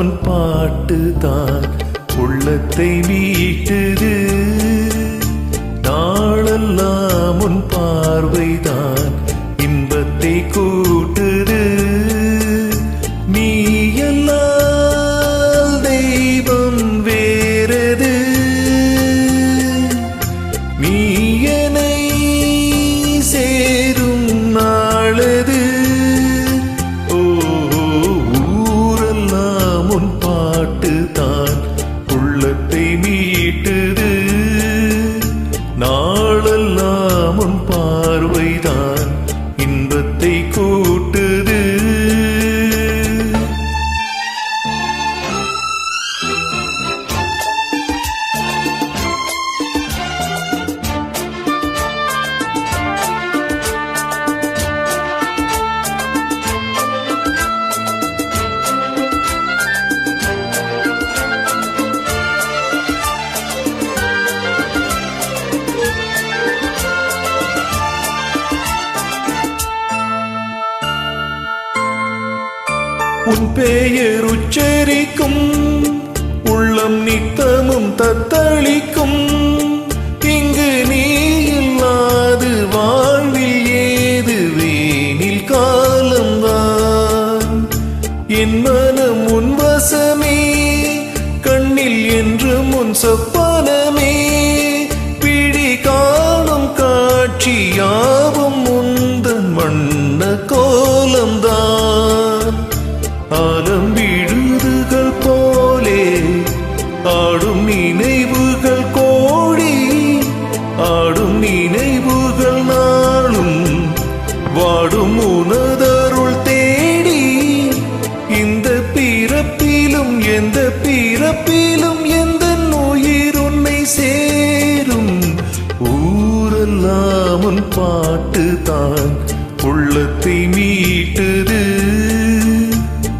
உன் பாட்டு தான் உள்ளத்தை மீட்டுது. நாளெல்லாம் உன் பார்வை தான் இன்பத்தை கூட்டுது. நீ எல்லாம் உள்ளத்தை மீட்டுது உன் பெயர் உச்சரிக்கும் உள்ளம் நித்தமும் தத்தளிக்கும். இங்கு நீ இல்லாது வாழ்வில் ஏது வேணில் காலம்தான் என் மனம் உன் வசமே கண்ணில் என்று முன் சொப்பனமே எந்த பிறப்பிலும் எந்த உயிர் உன்னை சேரும். ஊரெல்லாம் உன் பாட்டு தான். உள்ளத்தை மீட்டுது.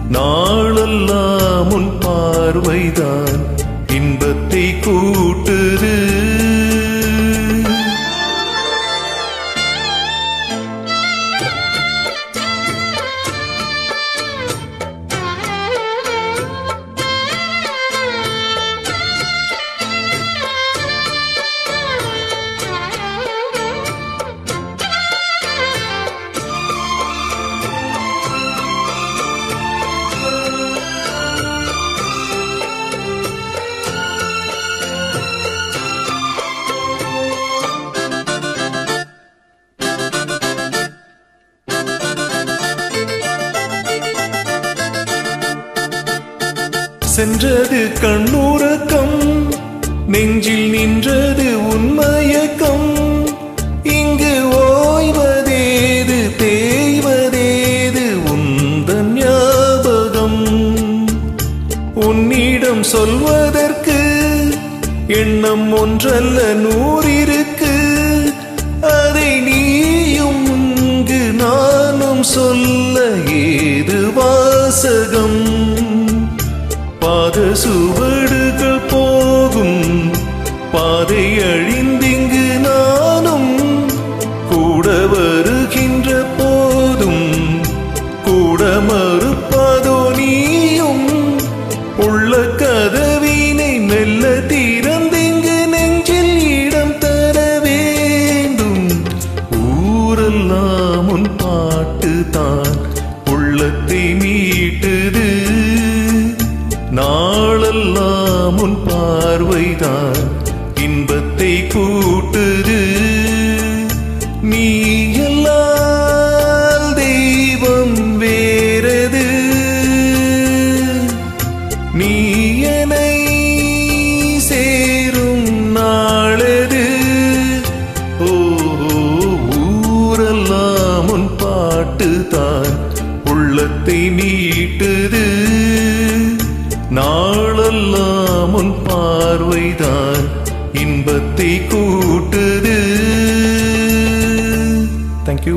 நாளெல்லாம் உன் பார்வைதான். சென்றது கண்ணுறக்கம் நெஞ்சில் நின்றது உன்மயக்கம் இங்கு ஓய்வதேது தேய்வதேது உந்தன் ஞாபகம். உன்னிடம் சொல்வதற்கு எண்ணம் ஒன்றல்ல நூறிருக்கு பாதை அழிந்திங்கு நானும் கூட வருகின்ற போதும் கூட மறுப்பதோ நீயும் உள்ள கதவினை மெல்ல திறந்திங்கு நெஞ்சில் இடம் தர வேண்டும். ஊரெல்லாம் உன் பாட்டு தான் உள்ளத்தை மீட்டுது. நாளெல்லாம் உன் பார்வைதான் இன்பத்தை கூட்டுது. நீ எல்லால் தெய்வம் வேறது. நீ என்னை சேரும் நாளது. ஓ ஊரெல்லாம் உன் பாட்டு தான் உள்ளத்தை நீட்டுது. நாளெல்லாம் உன் பார்வைதான் இன்பத்தை கூட்டுது. தேங்க்யூ